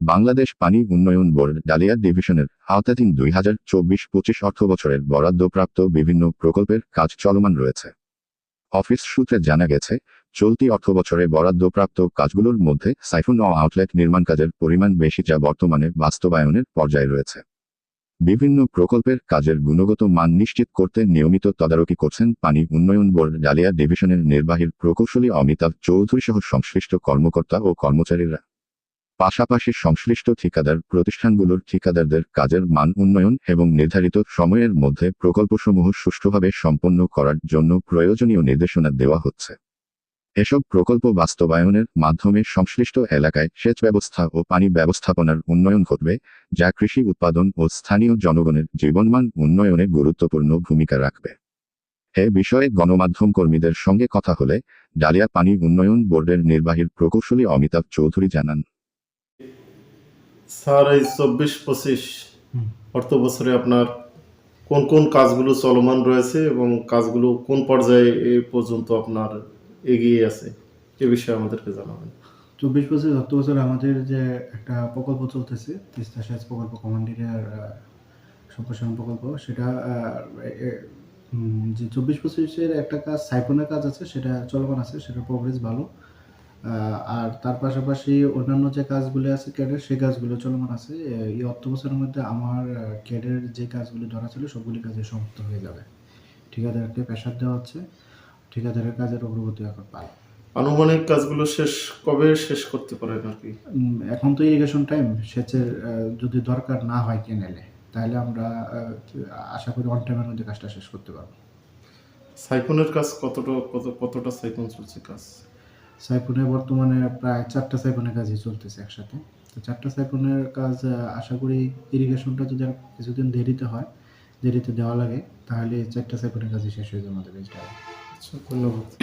বাংলাদেশ পানি উন্নয়ন board, dahlia ডিভিশনের আওতাধীন দুই হাজার চব্বিশ পঁচিশ অর্থবছরের বরাদ্দপ্রাপ্ত বিভিন্ন প্রকল্পের কাজ চলমান রয়েছে। অফিস সূত্রে জানা গেছে, চলতি অর্থবছরে বরাদ্দপ্রাপ্ত কাজগুলোর মধ্যে সাইফুন ও আউটলেট নির্মাণ কাজের পরিমাণ বেশি যা বর্তমানে বাস্তবায়নের পর্যায়ে রয়েছে। বিভিন্ন প্রকল্পের কাজের গুণগত মান নিশ্চিত করতে নিয়মিত তদারকি করছেন পানি উন্নয়ন বোর্ড, ডালিয়া ডিভিশনের নির্বাহী প্রকৌশলী অমিতাভ চৌধুরী সহ সংশ্লিষ্ট কর্মকর্তা ও কর্মচারীরা। পাশাপাশি সংশ্লিষ্ট ঠিকাদার প্রতিষ্ঠানগুলোর ঠিকাদারদের কাজের মান উন্নয়ন এবং নির্ধারিত সময়ের মধ্যে প্রকল্পসমূহ সুষ্ঠুভাবে সম্পন্ন করার জন্য প্রয়োজনীয় নির্দেশনা দেওয়া হচ্ছে। এসব প্রকল্প বাস্তবায়নের মাধ্যমে সংশ্লিষ্ট এলাকায় সেচ ব্যবস্থা ও পানি ব্যবস্থাপনার উন্নয়ন ঘটবে, যা কৃষি উৎপাদন ও স্থানীয় জনগণের জীবনমান উন্নয়নে গুরুত্বপূর্ণ ভূমিকা রাখবে। এ বিষয়ে গণমাধ্যম কর্মীদের সঙ্গে কথা হলে, ডালিয়া পানি উন্নয়ন বোর্ডের নির্বাহীর প্রকৌশলী অমিতাভ চৌধুরী জানান। স্যার এই চব্বিশ পঁচিশ। অর্থ বছরে আপনার কোন কোন কাজগুলো চলমান রয়েছে এবং কাজগুলো কোন পর্যায়ে এ পর্যন্ত আপনার এগিয়ে আছে? এ বিষয়ে আমাদেরকে জানাবেন। চব্বিশ পঁচিশ অর্থ বছর আমাদের যে একটা প্রকল্প চলতেছে তিস্তা সেচ প্রকল্প কমান্ডিয়ার সম্প্রসারণ প্রকল্প সেটা যে চব্বিশ পঁচিশের একটা কাজ সাইফোনের কাজ আছে সেটা চলমান আছে সেটা প্রোগ্রেস ভালো। আর তার পাশাপাশি অন্যান্য যে কাজগুলো আছে ক্যাডের সেই কাজগুলো চলমান আছে। এই অর্থ বছরের মধ্যে আমার ক্যাডের যে কাজগুলো ধরা ছিল সবগুলি কাজে সমাপ্ত হয়ে যাবে। ঠিকাদারকে প্রেশার দেওয়া হচ্ছে। ঠিকাদারের কাজের অগ্রগতি এখন পায় আনুমানিক কাজগুলো শেষ কবে শেষ করতে পারেন আর কি? এখন তো ইরিগেশন টাইম সেচের যদি দরকার না হয় কেনেলে তাহলে আমরা আশা করি অন টাইমের মধ্যে কাজটা শেষ করতে পারব। সাইফোনের কাজ কতটা কত কতটা সাইফোন চলছে কাজ? সাইফোনে বর্তমানে প্রায় চারটা সাইফোনের কাজই চলতেছে একসাথে তো চারটা সাইফোনের কাজ আশা করি ইরিগেশনটা যদি কিছুদিন দেরিতে হয়, দেরিতে দেওয়া লাগে, তাহলে চারটা সাইফোনের কাজই শেষ হয়ে যাবে আমাদের। আচ্ছা ধন্যবাদ